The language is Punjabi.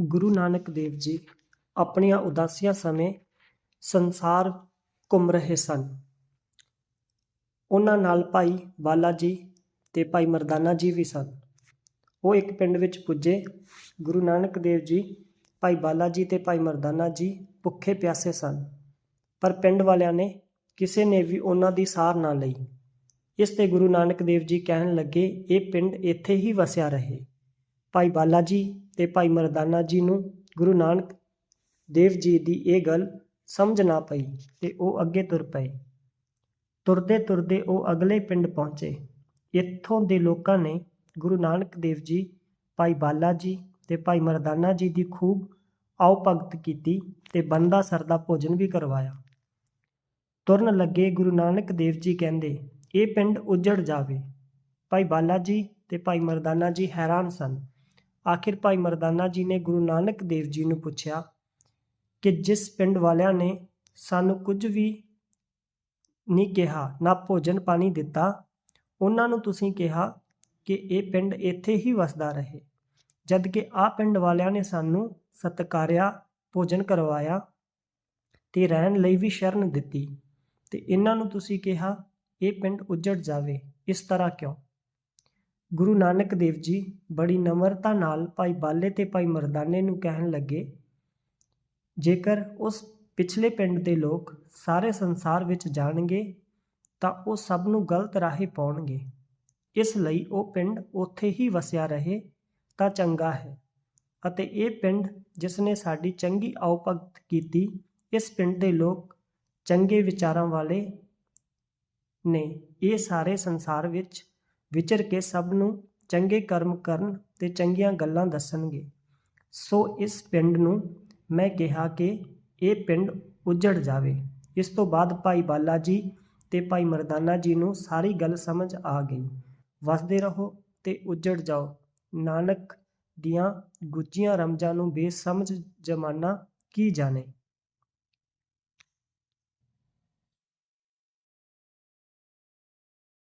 ਗੁਰੂ ਨਾਨਕ ਦੇਵ ਜੀ ਆਪਣੀਆਂ ਉਦਾਸੀਆਂ ਸਮੇਂ ਸੰਸਾਰ ਘੁੰਮ ਰਹੇ ਸਨ। ਉਹਨਾਂ ਨਾਲ ਭਾਈ ਬਾਲਾ ਜੀ ਤੇ ਭਾਈ ਮਰਦਾਨਾ ਜੀ ਵੀ ਸਨ। ਉਹ ਇੱਕ ਪਿੰਡ ਵਿੱਚ ਪੁੱਜੇ। ਗੁਰੂ ਨਾਨਕ ਦੇਵ ਜੀ, ਭਾਈ ਬਾਲਾ ਜੀ ਤੇ ਭਾਈ ਮਰਦਾਨਾ ਜੀ ਭੁੱਖੇ ਪਿਆਸੇ ਸਨ। ਪਰ ਪਿੰਡ ਵਾਲਿਆਂ ਨੇ ਕਿਸੇ ਨੇ ਵੀ ਉਹਨਾਂ ਦੀ ਸਾਰ ਨਾ ਲਈ। ਇਸ ਤੇ ਗੁਰੂ ਨਾਨਕ ਦੇਵ ਜੀ ਕਹਿਣ ਲੱਗੇ, ਇਹ ਪਿੰਡ ਇੱਥੇ ਹੀ ਵਸਿਆ ਰਹੇ। ਭਾਈ ਬਾਲਾ ਜੀ ਤੇ ਭਾਈ ਮਰਦਾਨਾ ਜੀ ਨੂੰ ਗੁਰੂ ਨਾਨਕ ਦੇਵ ਜੀ ਦੀ ਇਹ ਗੱਲ ਸਮਝ ਨਾ ਪਈ ਤੇ ਉਹ ਅੱਗੇ ਤੁਰ ਪਏ। ਤੁਰਦੇ ਤੁਰਦੇ ਉਹ ਅਗਲੇ ਪਿੰਡ ਪਹੁੰਚੇ। ਇੱਥੋਂ ਦੇ ਲੋਕਾਂ ਨੇ ਗੁਰੂ ਨਾਨਕ ਦੇਵ ਜੀ, ਭਾਈ ਬਾਲਾ ਜੀ ਤੇ ਭਾਈ ਮਰਦਾਨਾ ਜੀ ਦੀ ਖੂਬ ਆਓ ਭਗਤ ਕੀਤੀ ਤੇ ਬੰਦਾ ਸਰਦਾ ਭੋਜਨ ਵੀ ਕਰਵਾਇਆ। ਤੁਰਨ ਲੱਗੇ ਗੁਰੂ ਨਾਨਕ ਦੇਵ ਜੀ ਕਹਿੰਦੇ, ਇਹ ਪਿੰਡ ਉਜੜ ਜਾਵੇ। ਭਾਈ ਬਾਲਾ ਜੀ ਤੇ ਭਾਈ ਮਰਦਾਨਾ ਜੀ ਹੈਰਾਨ ਸਨ। ਆਖਿਰ ਭਾਈ ਮਰਦਾਨਾ ਜੀ ਨੇ ਗੁਰੂ ਨਾਨਕ ਦੇਵ ਜੀ ਨੂੰ ਪੁੱਛਿਆ ਕਿ ਜਿਸ ਪਿੰਡ ਵਾਲਿਆਂ ਨੇ ਸਾਨੂੰ ਕੁਝ ਵੀ ਨਹੀਂ ਕਿਹਾ, ਨਾ ਭੋਜਨ ਪਾਣੀ ਦਿੱਤਾ, ਉਹਨਾਂ ਨੂੰ ਤੁਸੀਂ ਕਿਹਾ ਕਿ ਇਹ ਪਿੰਡ ਇੱਥੇ ਹੀ ਵਸਦਾ ਰਹੇ। ਜਦ ਕਿ ਆਹ ਪਿੰਡ ਵਾਲਿਆਂ ਨੇ ਸਾਨੂੰ ਸਤਕਾਰਿਆ, ਭੋਜਨ ਕਰਵਾਇਆ ਤੇ ਰਹਿਣ ਲਈ ਵੀ ਸ਼ਰਨ ਦਿੱਤੀ, ਤੇ ਇਹਨਾਂ ਨੂੰ ਤੁਸੀਂ ਕਿਹਾ, ਇਹ ਪਿੰਡ ਉਜੜ ਜਾਵੇ। ਇਸ ਤਰ੍ਹਾਂ ਕਿਉਂ? ਗੁਰੂ ਨਾਨਕ ਦੇਵ ਜੀ ਬੜੀ ਨਮਰਤਾ ਨਾਲ ਭਾਈ ਬਾਲੇ ਤੇ ਭਾਈ ਮਰਦਾਨੇ ਨੂੰ ਕਹਿਣ ਲੱਗੇ, ਜੇਕਰ ਉਸ ਪਿਛਲੇ ਪਿੰਡ ਦੇ ਲੋਕ ਸਾਰੇ ਸੰਸਾਰ ਵਿੱਚ ਜਾਣਗੇ, ਤਾਂ ਉਹ ਸਭ ਨੂੰ ਗਲਤ ਰਾਹੇ ਪਾਉਣਗੇ। ਇਸ ਲਈ ਉਹ ਪਿੰਡ ਉੱਥੇ ਹੀ ਵਸਿਆ ਰਹੇ ਤਾਂ ਚੰਗਾ ਹੈ ਅਤੇ ਇਹ ਪਿੰਡ ਜਿਸ ਨੇ ਸਾਡੀ ਚੰਗੀ ਆਓ ਭਗਤ ਕੀਤੀ, ਇਸ ਪਿੰਡ ਦੇ ਲੋਕ ਚੰਗੇ ਵਿਚਾਰਾਂ ਵਾਲੇ ਨੇ। ਇਹ ਸਾਰੇ ਸੰਸਾਰ ਵਿੱਚ ਵਿਚਰ ਕੇ ਸਭ ਨੂੰ ਚੰਗੇ ਕਰਮ ਕਰਨ ਤੇ ਚੰਗੀਆਂ ਗੱਲਾਂ ਦੱਸਣਗੇ। ਸੋ ਇਸ ਪਿੰਡ ਨੂੰ ਮੈਂ ਕਿਹਾ ਕਿ ਇਹ ਪਿੰਡ ਉਜੜ ਜਾਵੇ। ਇਸ ਤੋਂ ਬਾਅਦ ਭਾਈ ਬਾਲਾ ਜੀ ਤੇ ਭਾਈ ਮਰਦਾਨਾ ਜੀ ਨੂੰ ਸਾਰੀ ਗੱਲ ਸਮਝ ਆ ਗਈ। ਵਸਦੇ ਰਹੋ ਤੇ ਉਜੜ ਜਾਓ। ਨਾਨਕ ਦੀਆਂ ਗੁੱਜੀਆਂ ਰਮਜਾਂ ਨੂੰ ਬੇਸਮਝ ਜਮਾਨਾ ਕੀ ਜਾਣੇ?